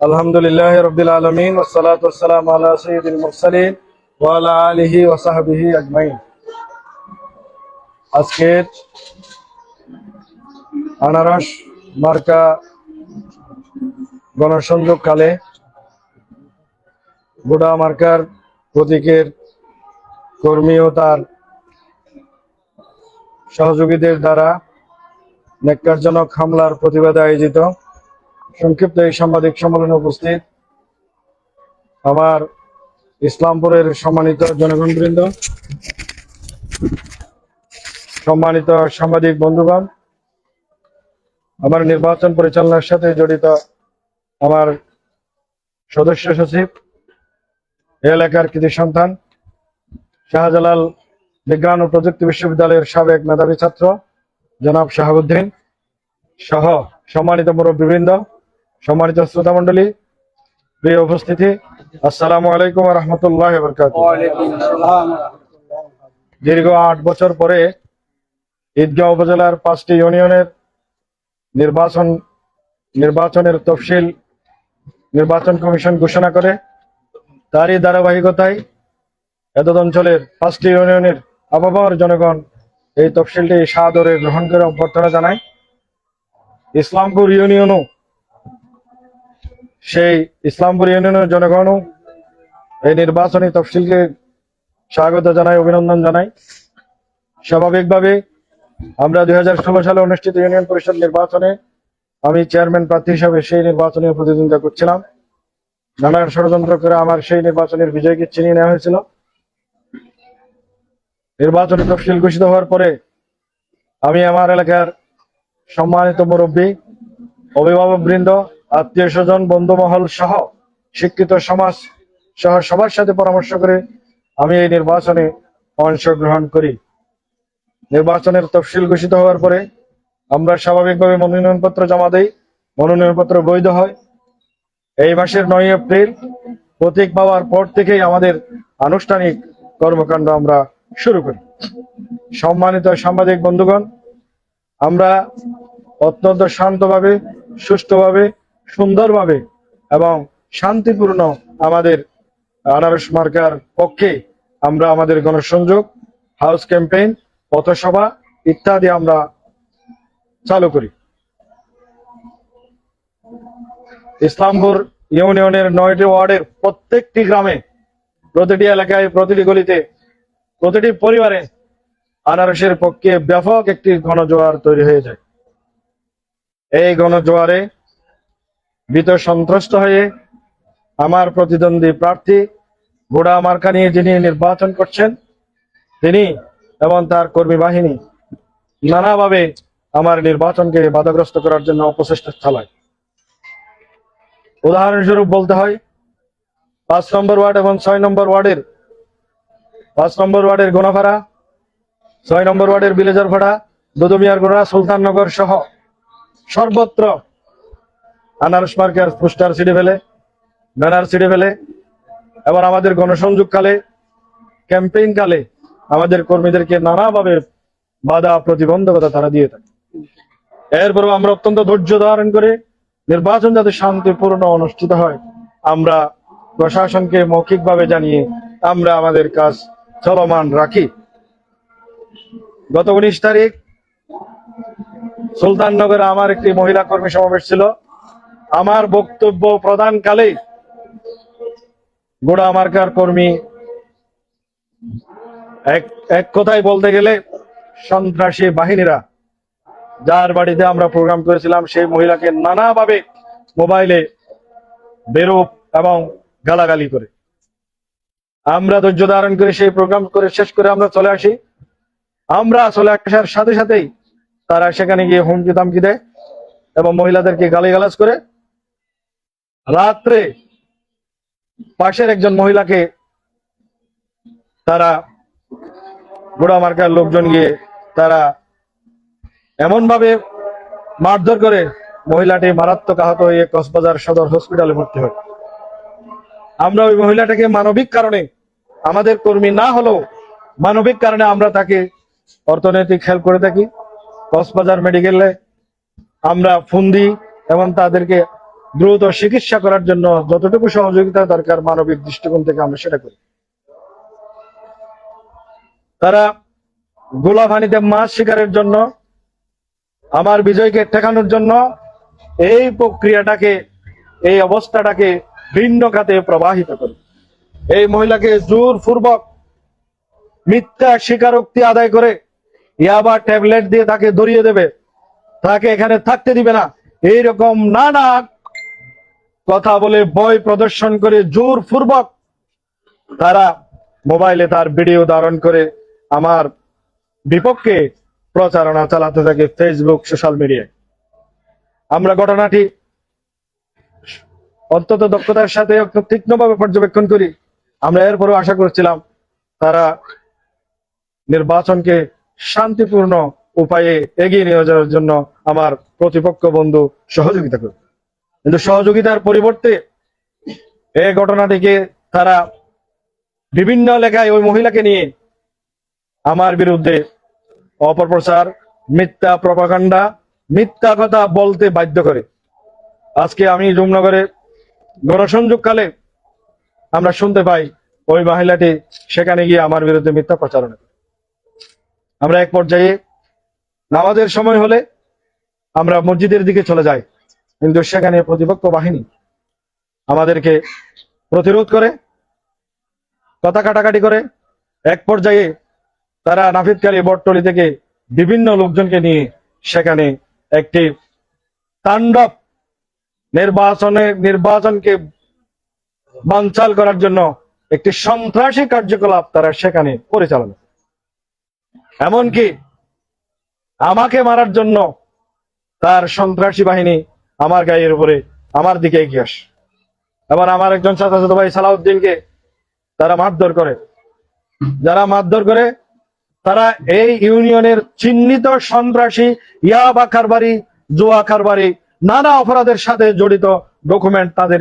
আলহামদুলিল্লাহ রবিল ওয়ালা ওসাহাবিহি আনারস মার্কা গণসংযোগকালে গোডা মার্কার প্রতীকের কর্মী ও তার সহযোগীদের দ্বারা নেককারজনক হামলার প্রতিবাদে আয়োজিত সংক্ষিপ্ত এই সাংবাদিক সম্মেলনে উপস্থিত আমার ইসলামপুরের সম্মানিত জনগণবৃন্দ, সম্মানিত সাংবাদিক বন্ধুগণ, আমার নির্বাচন পরিচালনার সাথে জড়িত আমার সদস্য সচিব এলাকার কৃতি সন্তান, শাহজালাল বিজ্ঞান ও প্রযুক্তি বিশ্ববিদ্যালয়ের সাবেক মেধাবী ছাত্র জনাব শাহাবুদ্দিন সহ সম্মানিত মুরব্বীবৃন্দ সম্মানিত শ্রোতা মন্ডলী প্রিয় উপস্থিতি আসসালামু আলাইকুম রহমতুল্লাহ দীর্ঘ আট বছর পরে ঈদগাঁও উপজেলার পাঁচটি ইউনিয়নের নির্বাচন নির্বাচনের তফসিল নির্বাচন কমিশন ঘোষণা করে তারই ধারাবাহিকতায় এতদ অঞ্চলের পাঁচটি ইউনিয়নের আবহাওয়ার জনগণ এই তফসিলটি সাদরে গ্রহণ করে অভ্যর্থনা জানায় ইসলামপুর ইউনিয়নও, সেই ইসলামপুর ইউনিয়নের জনগণও এই নির্বাচনী তফসিলকে স্বাগত জানাই, অভিনন্দন জানাই। স্বাভাবিকভাবে আমরা দুই হাজার ষোলো সালে অনুষ্ঠিত ইউনিয়ন পরিষদ নির্বাচনে আমি চেয়ারম্যান প্রার্থী হিসাবে সেই নির্বাচনে প্রতিদ্বন্দ্বিতা করছিলাম। নানান ষড়যন্ত্র করে আমার সেই নির্বাচনের বিজয়কে চিনিয়ে নেওয়া হয়েছিল। নির্বাচনী তফসিল ঘোষিত হওয়ার পরে আমি আমার এলাকার সম্মানিত মুরব্বী, অভিভাবক বৃন্দ, আত্মীয় স্বজন, বন্ধুমহল সহ শিক্ষিত সমাজ সহ সবার সাথে পরামর্শ করে আমি এই নির্বাচনে অংশগ্রহণ করি। নির্বাচনের তফসিল ঘোষিত হওয়ার পরে আমরা স্বাভাবিকভাবে মনোনয়নপত্র জমা দেই, মনোনয়নপত্র বৈধ হয়। এই মাসের নয় এপ্রিল প্রতীক পাওয়ার পর থেকেই আমাদের আনুষ্ঠানিক কর্মকাণ্ড আমরা শুরু করি। সম্মানিত সাংবাদিক বন্ধুগণ, আমরা অত্যন্ত শান্তভাবে, সুষ্ঠুভাবে, সুন্দরভাবে এবং শান্তিপূর্ণ আমাদের আনারস মার্কার পক্ষে আমরা আমাদের গণসংযোগ, হাউস ক্যাম্পেইন, পথসভা ইত্যাদি আমরা চালু করি। ইসলামপুর ইউনিয়নের নয়টি ওয়ার্ডের প্রত্যেকটি গ্রামে প্রতিটি এলাকায় প্রতিটি গলিতে প্রতিটি পরিবারে আনারসের পক্ষে ব্যাপক একটি গণজোয়ার তৈরি হয়ে যায়। এই গণজোয়ারে ভীত সন্ত্রস্ত হয়ে আমার প্রতিদ্বন্দ্বী প্রার্থী ঘোড়া মার্কা নিয়ে যিনি নির্বাচন করছেন, তিনি এবং তার কর্মী বাহিনী নানাভাবে আমার নির্বাচনকে বাধাগ্রস্ত করার জন্য অপচেষ্টা চালায়। উদাহরণস্বরূপ বলতে হয়, পাঁচ নম্বর ওয়ার্ড এবং ছয় নম্বর ওয়ার্ডের পাঁচ নম্বর ওয়ার্ডের গোনাফাড়া ছয় নম্বর ওয়ার্ডের বিলেজার বিলেজারপাড়া দুদমিয়ার গোড়া, সুলতাননগর সহ সর্বত্র আনারস মার্কের পোস্টার ছিঁড়ে ফেলে ব্যানার ছিঁড়ে ফেলে। এবার আমাদের গণসংযোগ কালে ক্যাম্পেইন কালে আমাদের কর্মীদেরকে নানাভাবে বাধা, প্রতিবন্ধকতা তারা দিয়ে থাকে। এরপরও আমরা অত্যন্ত ধৈর্য ধারণ করে নির্বাচন যাতে শান্তিপূর্ণ অনুষ্ঠিত হয়, আমরা প্রশাসনকে মৌখিকভাবে জানিয়ে আমরা আমাদের কাজ চলমান রাখি। গত উনিশ তারিখ সুলতাননগরে আমার একটি মহিলা কর্মী সমাবেশ ছিল। আমার বক্তব্য প্রদানকালে গোড়া মার্কার কর্মী এক এক কথায় বলতে গেলে সন্ত্রাসী বাহিনীরা, যার বাড়িতে আমরা প্রোগ্রাম করেছিলাম, সেই মহিলাকে নানাভাবে মোবাইলে বেরোপ এবং গালাগালি করে। আমরা ধৈর্য ধারণ করে সেই প্রোগ্রাম করে শেষ করে আমরা চলে আসি। আমরা চলে আসার সাথে সাথেই তারা সেখানে গিয়ে হুমকি দামকি দেয় এবং মহিলাদেরকে গালিগালাজ করে। রাত্রে পাশের একজন মহিলাকে তারা গোড়া মার্কার লোকজন গিয়ে তারা এমন ভাবে মারধর করে মহিলাটি মারাত্মক আহত হয়ে কক্সবাজার সদর হসপিটালে ভর্তি হয়। আমরা ওই মহিলাটাকে মানবিক কারণে, আমাদের কর্মী না হলেও মানবিক কারণে আমরা তাকে অর্থনৈতিক হেল্প করে থাকি। কক্সবাজার মেডিকেলে আমরা ফোন দিই এবং তাদেরকে দ্রুত চিকিৎসা করার জন্য যতটুকু সহযোগিতা দরকার মানবিক দৃষ্টিকোণ থেকে আমরা সেটা করি। তারা গোলাপানিতে মাছ শিকারের জন্য, আমার বিজয়কে ঠেকানোর জন্য এই প্রক্রিয়াটাকে, এই অবস্থাটাকে ভিন্ন খাতে প্রবাহিত করে। এই মহিলাকে জোরপূর্বক মিথ্যা স্বীকারোক্তি আদায় করে ইয়াবা ট্যাবলেট দিয়ে তাকে ধরিয়ে দেবে। তাকে এখানে থাকতে দিবে না। এইরকম নানা কথা বলে ভয় প্রদর্শন করে জোরপূর্বক তারা মোবাইলে তার ভিডিও ধারণ করে আমার বিপক্ষে প্রচারণা চালাতে থাকে ফেসবুক, সোশ্যাল মিডিয়ায়। আমরা ঘটনাটি অত্যন্ত দক্ষতার সাথে তীক্ষ্ণভাবে পর্যবেক্ষণ করি। আমরা এরপরেও আশা করছিলাম তারা নির্বাচনকে শান্তিপূর্ণ উপায়ে এগিয়ে নিয়ে যাওয়ার জন্য আমার প্রতিপক্ষ বন্ধু সহযোগিতা করবে। কিন্তু সহযোগিতার পরিবর্তে এই ঘটনাটিকে তারা বিভিন্ন এলাকায় ওই মহিলাকে নিয়ে আমার বিরুদ্ধে অপপ্রচার, মিথ্যা প্রপাকাণ্ডা মিথ্যা কথা বলতে বাধ্য করে। আজকে আমি রুমনগরে গণসংযোগকালে আমরা শুনতে পাই, ওই মহিলাটি সেখানে গিয়ে আমার বিরুদ্ধে মিথ্যা প্রচারণা করে। আমরা এক পর্যায়ে নামাজের সময় হলে আমরা মসজিদের দিকে চলে যাই, কিন্তু সেখানে প্রতিপক্ষ বাহিনী আমাদেরকে প্রতিরোধ করে, কথা কাটাকাটি করে এক পর্যায়ে তারা নাফিদকারী বটতলি থেকে বিভিন্ন লোকজনকে নিয়ে সেখানে একটি তাণ্ডব নির্বাচনে নির্বাচনকে বানচাল করার জন্য একটি সন্ত্রাসী কার্যকলাপ তারা সেখানে পরিচালনা। এমনকি আমাকে মারার জন্য তার সন্ত্রাসী বাহিনী আমার গায়ের উপরে আমার দিকে এগিয়ে আসে এবার আমার একজন চাচাতো ভাই সালাউদ্দিনকে তারা মারধর করে যারা মারধর করে, তারা এই ইউনিয়নের চিহ্নিত সন্ত্রাসী ইয়াবা কারবারি জুয়া কারবারি নানা অপরাধের সাথে জড়িত ডকুমেন্ট তাদের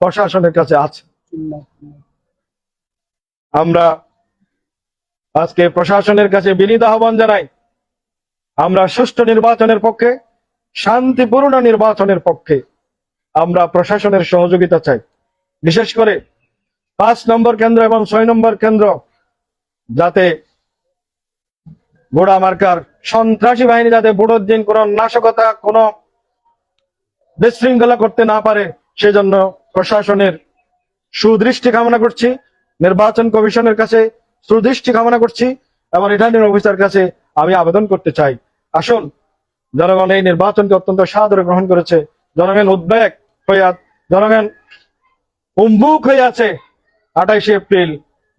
প্রশাসনের কাছে আছে। আমরা আজকে প্রশাসনের কাছে বিনীত আহ্বান জানাই, আমরা সুষ্ঠু নির্বাচনের পক্ষে, শান্তিপূর্ণ নির্বাচনের পক্ষে আমরা প্রশাসনের সহযোগিতা চাই। বিশেষ করে পাঁচ নম্বর কেন্দ্র এবং ছয় নম্বর কেন্দ্র, যাতে গোড়া মার্কার সন্ত্রাসী বাহিনী যাতে ভোটের দিন কোন নাশকতা, কোন বিশৃঙ্খলা করতে না পারে, সেজন্য প্রশাসনের সুদৃষ্টি কামনা করছি, নির্বাচন কমিশনের কাছে সুদৃষ্টি কামনা করছি, এবং রিটার্নিং অফিসার কাছে আমি আবেদন করতে চাই। আসুন, জনগণ এই নির্বাচনকে অত্যন্ত সাদরে গ্রহণ করেছে, জনগণ উদ্বেগ হয়ে জনগণ উন্মুখ হয়ে আছে আঠাইশে এপ্রিল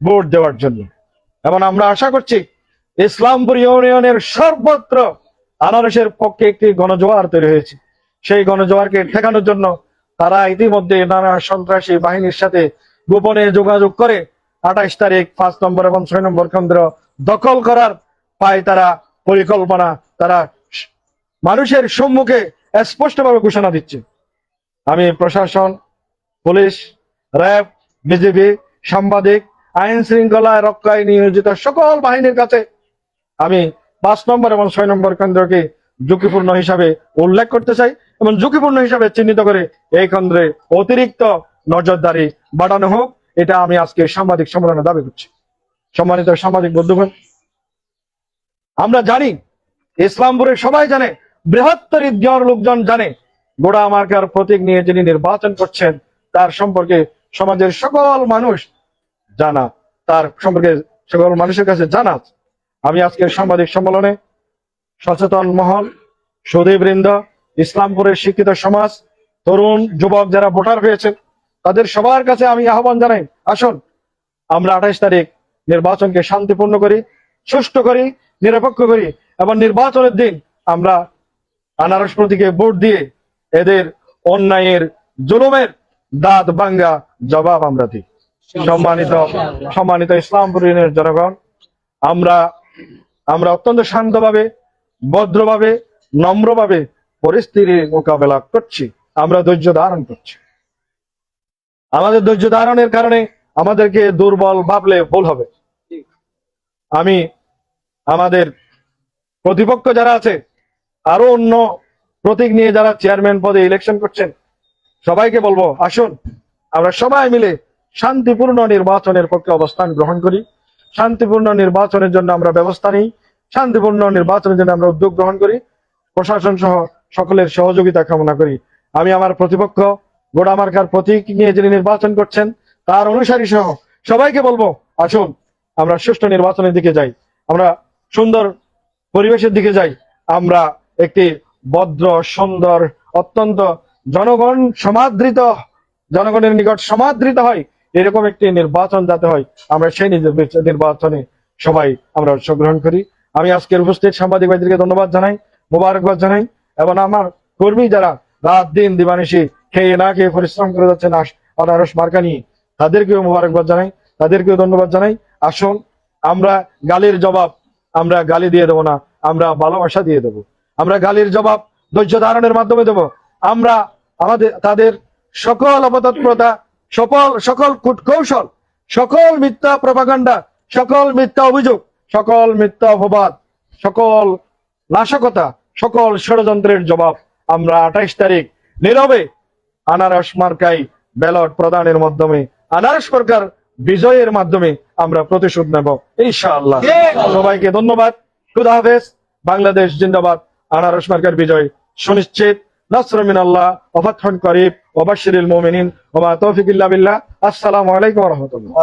ভোট দেওয়ার জন্য। এবং আমরা আশা করছি, ইসলামপুর ইউনিয়নের সর্বত্র আনারসের পক্ষে একটি গণজোয়ার তৈরি হয়েছে। সেই গণজোয়ারকে ঠেকানোর জন্য তারা ইতিমধ্যে নানা সন্ত্রাসী বাহিনীর সাথে গোপনে যোগাযোগ করে আঠাইশ তারিখ পাঁচ নম্বর এবং ছয় নম্বর কেন্দ্র দখল করার পায় তারা পরিকল্পনা তারা মানুষের সম্মুখে স্পষ্টভাবে ঘোষণা দিচ্ছে। আমি প্রশাসন, পুলিশ, র্যাব বিজেপি সাংবাদিক, আইন শৃঙ্খলা রক্ষায় নিয়োজিত সকল বাহিনীর কাছে আমি পাঁচ নম্বর এবং ছয় নম্বর কেন্দ্রকে ঝুঁকিপূর্ণ হিসাবে উল্লেখ করতে চাই। এবং ঝুঁকিপূর্ণ হিসাবে চিহ্নিত করে এই কেন্দ্রে অতিরিক্ত নজরদারি বাড়ানো হোক, এটা আমি আজকে সাংবাদিক সম্মেলনে দাবি করছি। সম্মানিত সাংবাদিক বন্ধুগণ, আমরা জানি, ইসলামপুরের সবাই জানে, বৃহত্তর ঈদগাঁওর লোকজন জানে গোড়া মার্কার প্রতীক নিয়ে যিনি নির্বাচন করছেন, তার সম্পর্কে সমাজের সকল মানুষ জানা, তার সম্পর্কে সকল মানুষের কাছে জানা আমি আজকের সাংবাদিক সম্মেলনে সচেতন মহল সুদীবৃন্দ ইসলামপুরের শিক্ষিত সমাজ, তরুণ, যুবক যারা ভোটার হয়েছে তাদের সবার কাছে আমি আহ্বান জানাই, আসুন, আমরা আঠাইশ তারিখ নির্বাচনকে শান্তিপূর্ণ করি, সুষ্ঠু করি, নিরপেক্ষ করি, এবং নির্বাচনের দিন আমরা আনারস প্রতীকে ভোট দিয়ে এদের অন্যায়ের, জুলুমের দাঁত ভাঙ্গা জবাব আমরা দিই। সম্মানিত সম্মানিত ইসলামপুর ইউনিয়নের জনগণ, আমরা আমরা অত্যন্ত শান্তভাবে, ভদ্রভাবে, নম্রভাবে পরিস্থিতির মোকাবেলা করছি, আমরা ধৈর্য ধারণ করছি। আমাদের ধৈর্য ধারণের কারণে আমাদেরকে দুর্বল ভাবলে ভুল হবে। আমি, আমাদের প্রতিপক্ষ যারা আছে আরও অন্য প্রতীক নিয়ে যারা চেয়ারম্যান পদে ইলেকশন করছেন, সবাইকে বলব, আসুন, আমরা সবাই মিলে শান্তিপূর্ণ নির্বাচনের পক্ষে অবস্থান গ্রহণ করি। শান্তিপূর্ণ নির্বাচনের জন্য আমরা ব্যবস্থা নিই। শান্তিপূর্ণ নির্বাচনের জন্য আমরা উদ্যোগ গ্রহণ করি। প্রশাসন সহ সকলের সহযোগিতা কামনা করি। আমি আমার প্রতিপক্ষ, গোড়া মার্কার প্রতীক নিয়ে যিনি নির্বাচন করছেন, তার অনুসারী সহ সবাইকে বলব, আসুন, আমরা সুষ্ঠু নির্বাচনের দিকে যাই। আমরা সুন্দর পরিবেশের দিকে যাই। আমরা একটি ভদ্র, সুন্দর, অত্যন্ত জনগণ সমাদৃত, জনগণের নিকট সমাদৃত হয়, এরকম একটি নির্বাচন যাতে হয়, আমরা সেই নির্বাচ- নির্বাচনে সবাই আমরা অংশগ্রহণ করি। আমি আজকের উপস্থিত সাংবাদিক ভাইদেরকে ধন্যবাদ জানাই, মোবারকবাদ জানাই। এবং আমার কর্মী যারা রাত দিন দিবানিশি খেয়ে না খেয়ে পরিশ্রম করে যাচ্ছেন অনারস মার্কা নিয়ে, তাদেরকেও মোবারকবাদ জানাই, তাদেরকেও ধন্যবাদ জানাই। আসুন, আমরা গালির জবাব আমরা গালি দিয়ে দেবো না, আমরা ভালোবাসা দিয়ে দেবো। আমরা গালির জবাব ধৈর্য ধারণের মাধ্যমে দেবো। আমরা আমাদের, তাদের সকল অপতৎপরতা, সকল সকল কূটকৌশল, সকল মিথ্যা প্রপাগান্ডা, সকল মিথ্যা অভিযোগ, সকল মিথ্যা অপবাদ, সকল নাশকতা সকল ষড়যন্ত্রের জবাব আমরা আঠাইশ তারিখ নীরবে আনারস মার্কাই ব্যালট প্রদানের মাধ্যমে আনারস সরকার বিজয়ের মাধ্যমে আমরা প্রতিশোধ নেব ইনশাআল্লাহ। সবাইকে ধন্যবাদ। খুদা হাফেজ। বাংলাদেশ জিন্দাবাদ। আনারস মার্কার বিজয় সুনিশ্চিত। নাসর মিনাল্লাহ ওয়াফাতহুন করিব ওয়া বাশশিরিল মুমিনিন ওয়া মা তৌফিক ইল্লা বিল্লাহ। আসসালামু আলাইকুম ওয়া রাহমাতুল্লাহ।